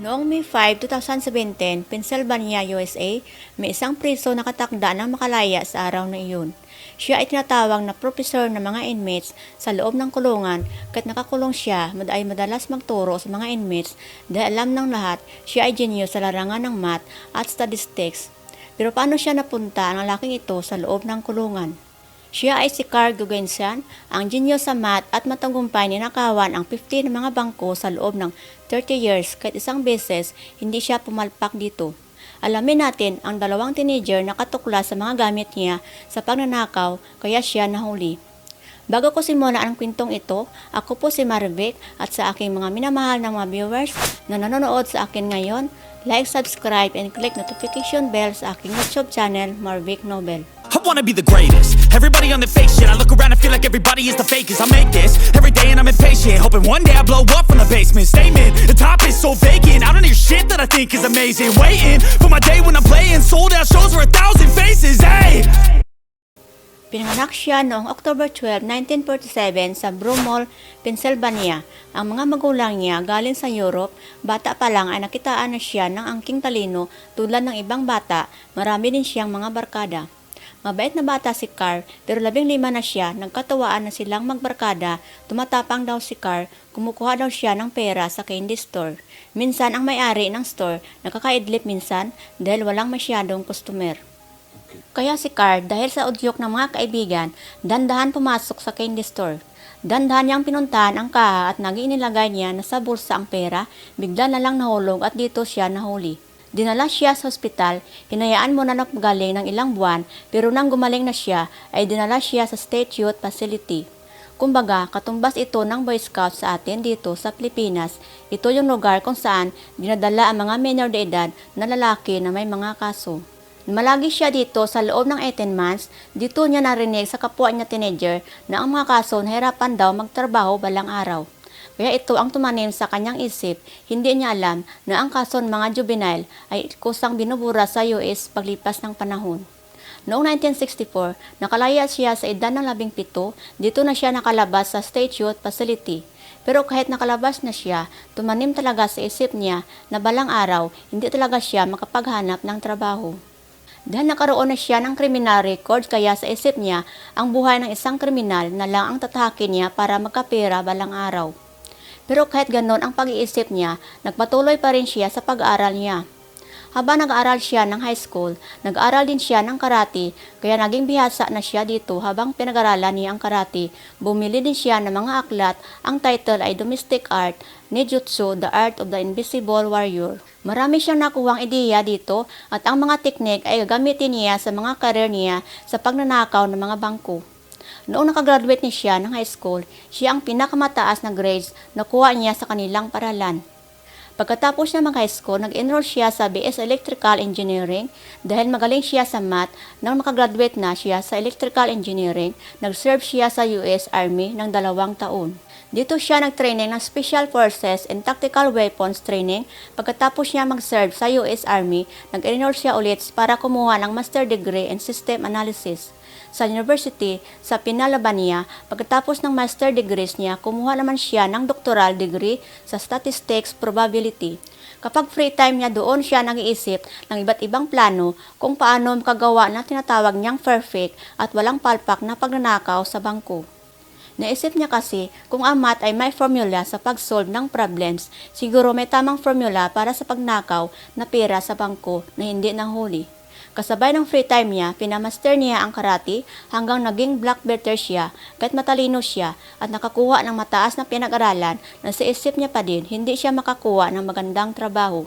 Noong May 5, 2017, Pennsylvania, USA, may isang priso na katakda ng makalaya sa araw na iyon. Siya ay tinatawag na professor ng mga inmates sa loob ng kulungan kahit nakakulong siya mad- ay madalas magturo sa mga inmates dahil alam ng lahat siya ay genius sa larangan ng math at statistics. Pero paano siya napunta ang laking ito sa loob ng kulungan? Siya ay si Carl Guggenheim, ang genius sa math at matagumpay ninakawan ang 50 ng mga bangko sa loob ng 30 years kahit isang beses hindi siya pumalpak dito. Alamin natin ang dalawang teenager na katuklas sa mga gamit niya sa pagnanakaw kaya siya nahuli. Bago ko simulan ang kwentong ito, ako po si Marvic at sa aking mga minamahal na mga viewers na nanonood sa akin ngayon, like, subscribe, and click notification bell sa aking YouTube channel, Marvic Nobel. I wanna be the greatest. Everybody on the fake shit. I look around and feel like everybody is the fakest. I make this every day and I'm impatient. Hoping one day I blow up from the basement. Statement, the top is so vacant. I don't hear shit that I think is amazing. Waiting for my day when I'm playing sold out shows for a thousand faces. Hey! Pinanganak siya noong October 12, 1947 sa Broomall, Pennsylvania. Ang mga magulang niya galing sa Europe, bata pa lang ay nakitaan na siya ng angking talino tulad ng ibang bata, marami din siyang mga barkada. Mabait na bata si Carl, pero labing lima na siya, nagkatawaan na silang magbarkada, tumatapang daw si Carl, kumukuha daw siya ng pera sa candy store. Minsan ang may-ari ng store, nakakaidlip minsan dahil walang masyadong customer. Kaya si Carl, dahil sa udyok ng mga kaibigan, dandahan pumasok sa candy store. Dandahan niyang pinuntahan ang kaha at naging inilagay niya na sa bulsa ang pera, bigla na lang nahulog at dito siya nahuli. Dinala siya sa ospital, hinayaan mo na galing ng ilang buwan, pero nang gumaling na siya, ay dinala siya sa State Youth Facility. Kumbaga, katumbas ito ng Boy Scouts sa atin dito sa Pilipinas. Ito yung lugar kung saan dinadala ang mga minor de edad na lalaki na may mga kaso. Malagi siya dito sa loob ng 18 months, dito niya narinig sa kapwa niya teenager na ang mga kaso nahirapan daw magtrabaho balang araw. Kaya ito ang tumanim sa kanyang isip, hindi niya alam na ang kaso ng mga juvenile ay kusang binubura sa US paglipas ng panahon. Noong 1964, nakalaya siya sa edad ng labing pito, dito na siya nakalabas sa State Youth Facility. Pero kahit nakalabas na siya, tumanim talaga sa isip niya na balang araw, hindi talaga siya makapaghanap ng trabaho. Dahil nakaroon na siya ng criminal record kaya sa isip niya, ang buhay ng isang kriminal na lang ang tatahakin niya para magkapera balang araw. Pero kahit ganon ang pag-iisip niya, nagpatuloy pa rin siya sa pag-aaral niya. Habang nag-aaral siya ng high school, nag-aaral din siya ng karate, kaya naging bihasa na siya dito habang pinag-aralan niya ang karate. Bumili din siya ng mga aklat, ang title ay Domestic Art, Nejutsu, The Art of the Invisible Warrior. Marami siyang nakuhang ideya dito at ang mga teknik ay gagamitin niya sa mga karir niya sa pagnanakaw ng mga bangko. Noong nakagraduate ni siya ng high school, siya ang pinakamataas na grades na kuha niya sa kanilang paralan. Pagkatapos niya mag high school, nag-enroll siya sa BS Electrical Engineering dahil magaling siya sa math. Nang makagraduate na siya sa Electrical Engineering, nag-serve siya sa US Army ng dalawang taon. Dito siya nag-training ng Special Forces and Tactical Weapons Training. Pagkatapos niya mag-serve sa US Army, nag-enroll siya ulit para kumuha ng Master Degree in System Analysis sa University sa Pinalabania. Pagkatapos ng master degrees niya, kumuha naman siya ng doctoral degree sa Statistics Probability. Kapag free time niya doon siya nag-iisip ng iba't ibang plano kung paano makagawa ng tinatawag niyang perfect at walang palpak na pagnanakaw sa bangko. Naisip niya kasi kung ang math ay may formula sa pag-solve ng problems, siguro may tamang formula para sa pagnakaw na pera sa bangko na hindi nahuli. Kasabay ng free time niya, pinamaster niya ang karate hanggang naging black belt siya kahit matalino siya at nakakuha ng mataas na pinag-aralan na sa isip niya pa din hindi siya makakuha ng magandang trabaho.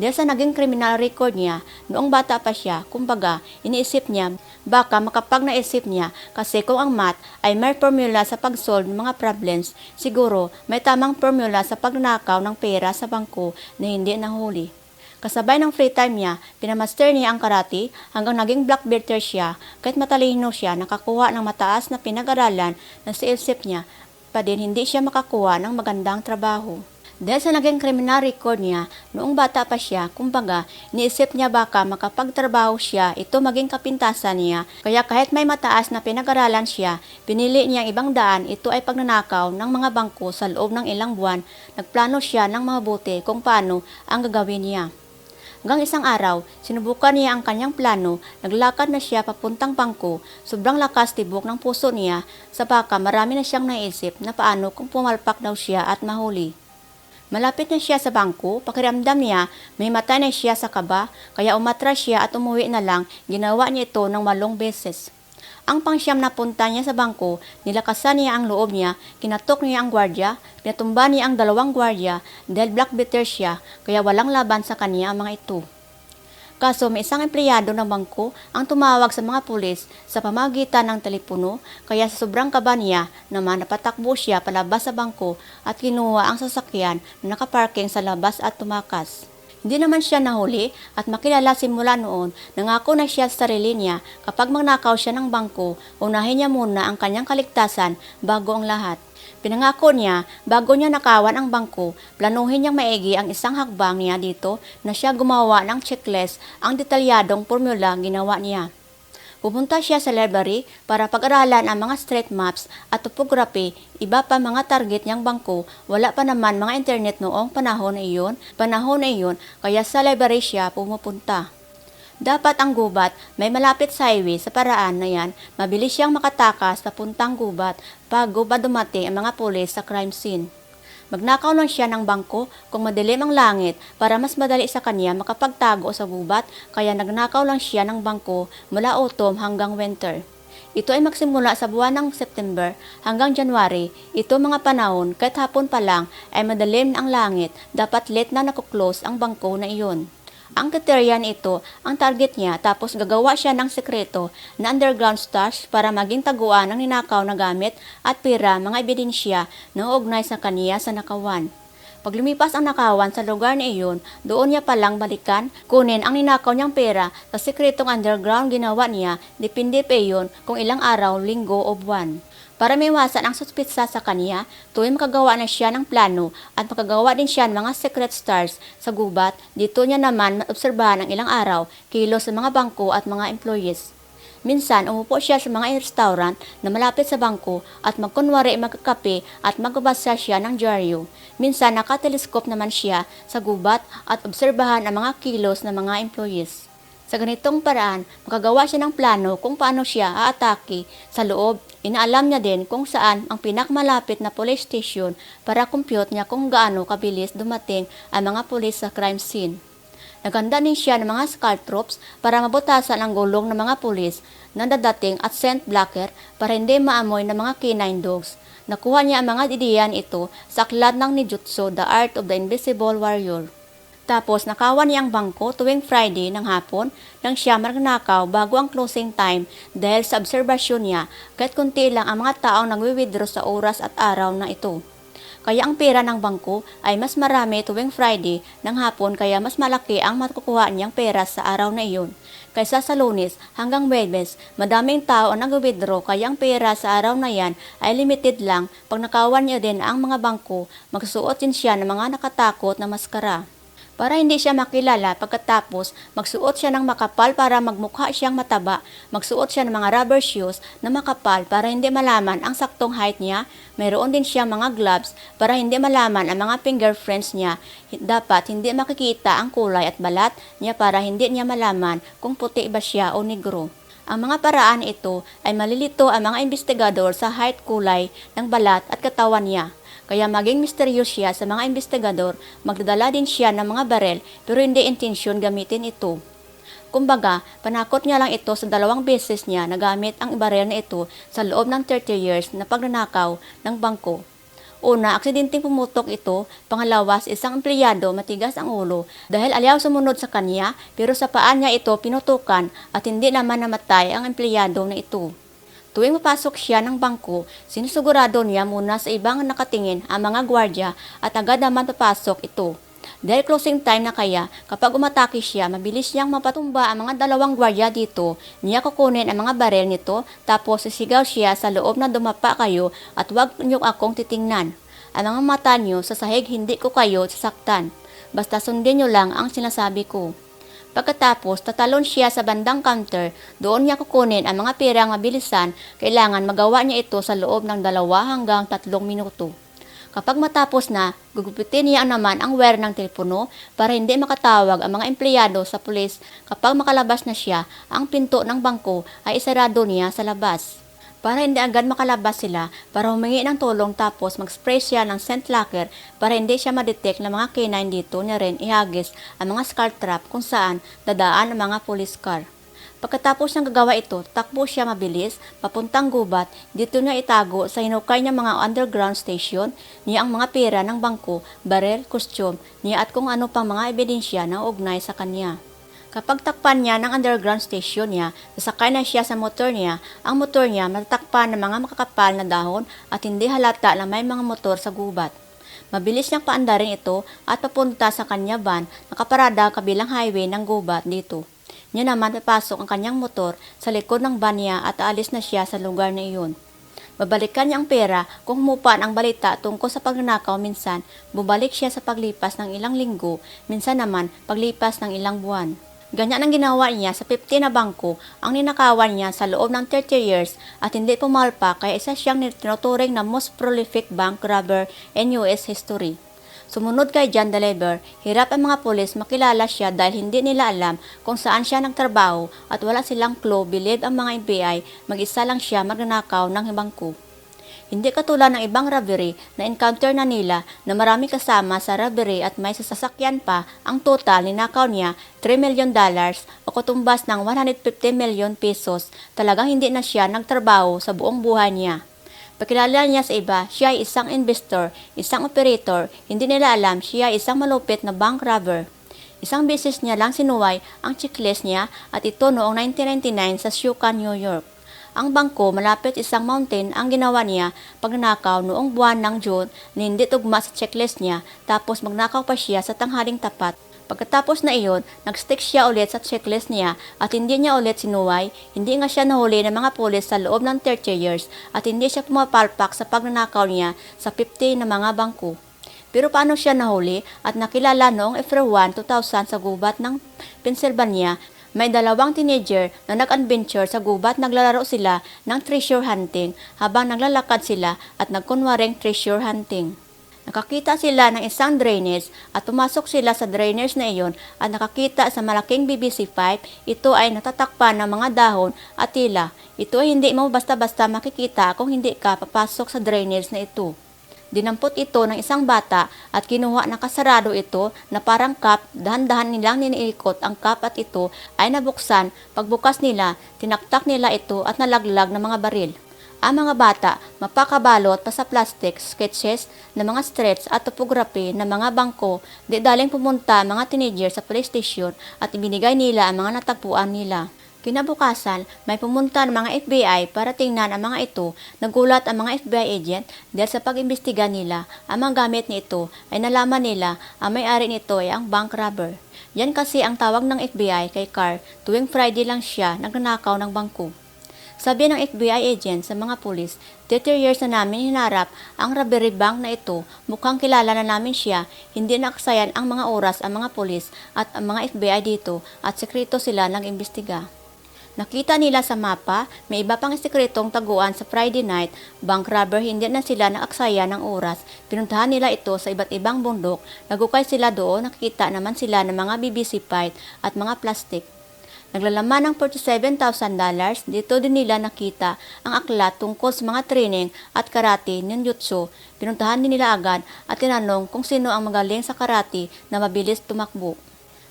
Dahil sa naging criminal record niya, noong bata pa siya, kumbaga, iniisip niya, baka makapag naisip niya kasi kung ang math ay may formula sa pag-solve ng mga problems, siguro may tamang formula sa pagnakaw ng pera sa bangko na hindi nahuli. Kasabay ng free time niya, pinamaster niya ang karate hanggang naging black belt siya kahit matalino siya nakakuha ng mataas na pinag-aralan na sa isip niya pa din hindi siya makakuha ng magandang trabaho. Dahil sa naging criminal record niya, noong bata pa siya, kumbaga, niisip niya baka makapagtrabaho siya, ito maging kapintasan niya. Kaya kahit may mataas na pinag-aralan siya, pinili niya ang ibang daan, ito ay pagnanakaw ng mga bangko sa loob ng ilang buwan. Nagplano siya ng mabuti kung paano ang gagawin niya. Hanggang isang araw, sinubukan niya ang kanyang plano, naglakad na siya papuntang bangko, sobrang lakas tibok ng puso niya, sa baka marami na siyang naisip na paano kung pumalpak daw siya at mahuli. Malapit na siya sa bangko, pakiramdam niya may mata na siya sa kaba, kaya umatras siya at umuwi na lang, ginawa niya ito ng walong beses. Ang pangsyam na punta niya sa bangko, nilakasan niya ang loob niya, kinatok niya ang gwardya, pinatumba niya ang dalawang gwardya dahil black beater siya, kaya walang laban sa kanya ang mga ito. Kaso may isang empleyado ng bangko ang tumawag sa mga pulis sa pamagitan ng telepono kaya sa sobrang kaba niya naman napatakbo siya palabas sa bangko at kinuha ang sasakyan na nakaparking sa labas at tumakas. Hindi naman siya nahuli at makilala simula noon, nangako na siya sa sarili niya kapag magnakaw siya ng bangko, unahin niya muna ang kanyang kaligtasan bago ang lahat. Pinangako niya, bago niya nakawan ang bangko, planuhin niyang maigi ang isang hakbang niya dito na siya gumawa ng checklist ang detalyadong formula ginawa niya. Pupunta siya sa library para pag-aralan ang mga street maps at topography, iba pa mga target niyang bangko, wala pa naman mga internet noong panahon na iyon, panahon na iyon, kaya sa library siya pumupunta. Dapat ang gubat may malapit sa highway sa paraan na yan, mabilis siyang makatakas papuntang gubat bago ba dumating ang mga pulis sa crime scene. Magnakaw lang siya ng bangko kung madilim ang langit para mas madali sa kanya makapagtago sa gubat kaya nagnakaw lang siya ng bangko mula autumn hanggang winter. Ito ay magsimula sa buwan ng September hanggang January. Ito mga panahon kahit hapon pa lang ay madilim ang langit, dapat late na nakuklose ang bangko na iyon. Ang kriteria ito, ang target niya tapos gagawa siya ng sekreto na underground stash para maging taguan ng ninakaw na gamit at pera mga ebidensya na uugnay sa kaniya sa nakawan. Pag lumipas ang nakawan sa lugar na iyon, doon niya palang balikan, kunin ang ninakaw niyang pera sa sekretong underground ginawa niya, depende pa iyon kung ilang araw, linggo o buwan. Para maiwasan ang suspitsa sa kanya, tuwing makagawa na siya ng plano at makagawa din siya ng mga secret stars sa gubat, dito niya naman maobserbahan ang ilang araw, kilos sa mga bangko at mga employees. Minsan, umupo siya sa mga restaurant na malapit sa bangko at magkunwari magkakape at magbabasa siya ng dyaryo. Minsan, nakateleskop naman siya sa gubat at obserbahan ang mga kilos ng mga employees. Sa ganitong paraan, makagawa siya ng plano kung paano siya aatake sa loob. Inaalam niya din kung saan ang pinakmalapit na police station para compute niya kung gaano kabilis dumating ang mga pulis sa crime scene. Naganda din siya ng mga skull troops para mabutasan ang gulong ng mga pulis na dadating at scent blocker para hindi maamoy ng mga canine dogs. Nakuha niya ang mga ideyan ito sa aklat ng Nijutsu, The Art of the Invisible Warrior. Tapos nakawan niya ang bangko tuwing Friday ng hapon nang siya magnakaw bago ang closing time dahil sa obserbasyon niya kahit kunti lang ang mga taong nagwi-withdraw sa oras at araw na ito. Kaya ang pera ng bangko ay mas marami tuwing Friday ng hapon kaya mas malaki ang makukuha niyang pera sa araw na iyon. Kaysa sa lunes hanggang Webes, madaming tao ang nag-withdraw kaya ang pera sa araw na yan ay limited lang. Pag nakawan niya din ang mga bangko, magsuot din siya ng mga nakatakot na maskara. Para hindi siya makilala pagkatapos, magsuot siya ng makapal para magmukha siyang mataba. Magsuot siya ng mga rubber shoes na makapal para hindi malaman ang saktong height niya. Mayroon din siya mga gloves para hindi malaman ang mga fingerprints niya. Dapat hindi makikita ang kulay at balat niya para hindi niya malaman kung puti ba siya o negro. Ang mga paraan ito ay malilito ang mga investigador sa height kulay ng balat at katawan niya. Kaya maging misteryo siya sa mga investigador, magdadala din siya ng mga barel pero hindi intensyon gamitin ito. Kumbaga, panakot niya lang ito sa dalawang beses niya na gamit ang barel na ito sa loob ng 30 years na pagnanakaw ng bangko. Una, aksidenteng pumutok ito. Pangalawa, sa isang empleyado matigas ang ulo dahil ayaw sumunod sa kanya pero sa paan niya ito pinutukan at hindi naman namatay ang empleyado na ito. Tuwing mapasok siya ng bangko, sinusugurado niya muna sa ibang nakatingin ang mga gwardya at agad naman papasok ito. Dahil closing time na kaya, kapag umatake siya, mabilis niyang mapatumba ang mga dalawang gwardya dito, niya kukunin ang mga barel nito, tapos sisigaw siya sa loob na dumapa kayo at wag niyo akong titingnan. ang mga mata niyo sa sahig hindi ko kayo sasaktan. Basta sundin niyo lang ang sinasabi ko. Pagkatapos, tatalon siya sa bandang counter, doon niya kukunin ang mga pirang mabilisan, kailangan magawa niya ito sa loob ng dalawa hanggang tatlong minuto. Kapag matapos na, gugupitin niya naman ang wire ng telepono para hindi makatawag ang mga empleyado sa pulis kapag makalabas na siya, ang pinto ng bangko ay isarado niya sa labas. Para hindi agad makalabas sila, para humingi ng tulong tapos mag-spray siya ng scent locker para hindi siya madetect ng mga canine dito niya rin ihagis ang mga skull trap kung saan dadaan ang mga police car. Pagkatapos ng gagawa ito, takbo siya mabilis, papuntang gubat, dito niya itago sa hinukay niya mga underground station, niya ang mga pera ng bangko, barel, costume, niya at kung ano pang mga ebidensya na ugnay sa kanya. Kapag takpan niya ng underground station niya, sasakay na siya sa motor niya, ang motor niya matatakpan ng mga makakapal na dahon at hindi halata na may mga motor sa gubat. Mabilis niyang paandarin ito at papunta sa kanya van nakaparada kabilang highway ng gubat dito. Niya naman papasok ang kanyang motor sa likod ng van niya at aalis na siya sa lugar na iyon. Babalikan niya ang pera kung humupan ang balita tungkol sa pagnanakaw minsan, bubalik siya sa paglipas ng ilang linggo, minsan naman paglipas ng ilang buwan. Ganyan ang ginawa niya sa 50 na bangko ang ninakawan niya sa loob ng 30 years at hindi pumalpa kaya isa siyang tinuturing na most prolific bank robber in US history. Sumunod kay John Delever, hirap ang mga pulis makilala siya dahil hindi nila alam kung saan siya nagtrabaho at wala silang clue bilid ang mga FBI mag-isa lang siya magnanakaw ng bangko. Hindi katulad ng ibang robbery na encounter na nila na marami kasama sa robbery at may sasakyan pa, ang total ninakaw niya 3 million dollars o kutumbas ng 150 million pesos. Talagang hindi na siya nagtrabaho sa buong buhay niya. Pakilala niya sa iba, siya ay isang investor, isang operator, hindi nila alam siya ay isang malupit na bank robber. Isang beses niya lang sinuway ang checklist niya at ito noong 1999 sa Shuka, New York. Ang bangko malapit isang mountain ang ginawa niya pagnanakaw noong buwan ng June na hindi tugma sa checklist niya tapos magnakaw pa siya sa tanghaling tapat. Pagkatapos na iyon, nag-stick siya ulit sa checklist niya at hindi niya ulit sinuway, hindi nga siya nahuli ng mga pulis sa loob ng 30 years at hindi siya pumapalpak sa pagnanakaw niya sa 50 na mga bangko. Pero paano siya nahuli at nakilala noong April 1, 2000 sa gubat ng Pennsylvania may dalawang teenager na nag-adventure sa gubat naglalaro sila ng treasure hunting habang naglalakad sila at nagkunwaring treasure hunting. Nakakita sila ng isang drainage at pumasok sila sa drainage na iyon at nakakita sa malaking BBC pipe. Ito ay natatakpan ng mga dahon at tila. Ito ay hindi mo basta-basta makikita kung hindi ka papasok sa drainage na ito. Dinampot ito ng isang bata at kinuha na kasarado ito na parang cup. Dahan-dahan nilang niniikot ang cup at ito ay nabuksan. Pagbukas nila, tinaktak nila ito at nalaglag ng mga baril. Ang mga bata, mapakabalot pa sa plastic, sketches ng mga streets at topography ng mga bangko, di daling pumunta mga teenager sa police station at ibinigay nila ang mga natagpuan nila. Kinabukasan, may pumunta ng mga FBI para tingnan ang mga ito. Nagulat ang mga FBI agent dahil sa pag-imbestiga nila, ang mga gamit nito ay nalaman nila ang may-ari nito ay ang bank robber. Yan kasi ang tawag ng FBI kay Carr tuwing Friday lang siya nagnanakaw ng bangko. Sabi ng FBI agent sa mga pulis, 30 years na namin hinarap ang robbery bank na ito. Mukhang kilala na namin siya. Hindi naksayan ang mga oras ang mga pulis at ang mga FBI dito at sekreto sila nag-imbestiga. Nakita nila sa mapa, may iba pang sekretong taguan sa Friday night, bank robber hindi na sila naaksaya ng oras. Pinuntahan nila ito sa iba't ibang bundok, nagukay sila doon, nakikita naman sila ng mga BBC pipe at mga plastic. Naglalaman ng $47,000, dito din nila nakita ang aklat tungkol sa mga training at karate ninjutsu. Pinuntahan din nila agad at tinanong kung sino ang magaling sa karate na mabilis tumakbo.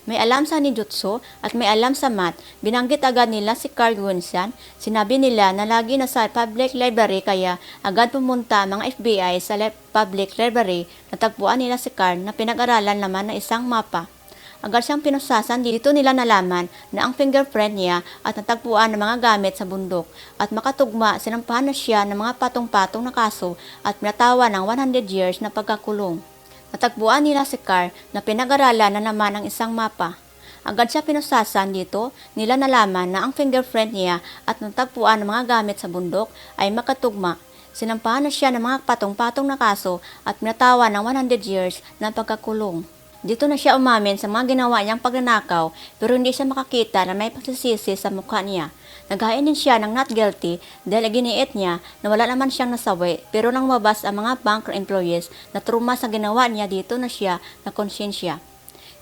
May alam sa ninjutsu at may alam sa math. Binanggit agad nila si Carl Gunsan. Sinabi nila na lagi na sa public library kaya agad pumunta mga FBI sa li- public library. Natagpuan nila si Carl na pinag-aralan naman ng isang mapa. Agad siyang pinusasan, dito nila nalaman na ang fingerprint niya at natagpuan ng mga gamit sa bundok. At makatugma, sinampahan na siya ng mga patong-patong na kaso at pinatawa ng 100 years na pagkakulong. Natagpuan nila si Carr na pinag-aralan na naman ang isang mapa. Agad siya pinusasan dito, nila nalaman na ang fingerprint niya at natagpuan ng mga gamit sa bundok ay makatugma. Sinampahan na siya ng mga patong-patong na kaso at pinatawan ng 100 years na pagkakulong. Dito na siya umamin sa mga ginawa niyang pagnanakaw pero hindi siya makakita na may pagsisisi sa mukha niya. Naghain din siya ng not guilty dahil giniit niya na wala naman siyang nasawi pero nang mabas ang mga bank employees na truma sa ginawa niya dito na siya na konsensya.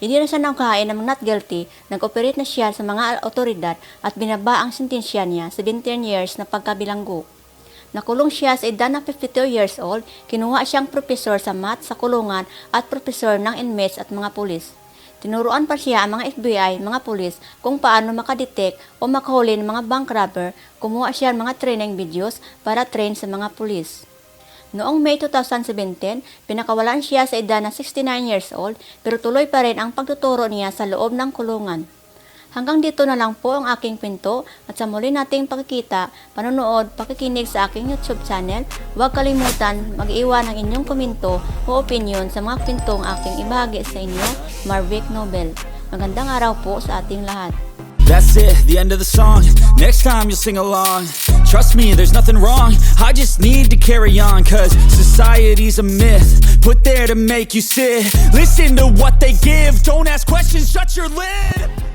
Hindi na siya nangkain ng not guilty, nag-operate na siya sa mga otoridad at binaba ang sentensya niya 17 years na pagkabilanggo. Nakulong siya sa edad na 52 years old, kinuha siyang profesor sa math sa kulungan at profesor ng inmates at mga pulis. Tinuruan pa siya ang mga FBI, mga pulis, kung paano makadetect o makahuli ng mga bank robber, kumuha siya ng mga training videos para train sa mga pulis. Noong May 2017, pinakawalan siya sa edad na 69 years old pero tuloy pa rin ang pagtuturo niya sa loob ng kulungan. Hanggang dito na lang po ang aking pinto at sa muli nating pakikita, panonood, pakikinig sa aking YouTube channel, huwag kalimutan mag-iwan ng inyong komento o opinion sa mga pintong aking ibahagi sa inyo, Marvick Nobel. Magandang araw po sa ating lahat. That's it, the end of the song. Next time you'll sing along. Trust me, there's nothing wrong. I just need to carry on, cause society's a myth. Put there to make you sit. Listen to what they give. Don't ask questions, shut your lid.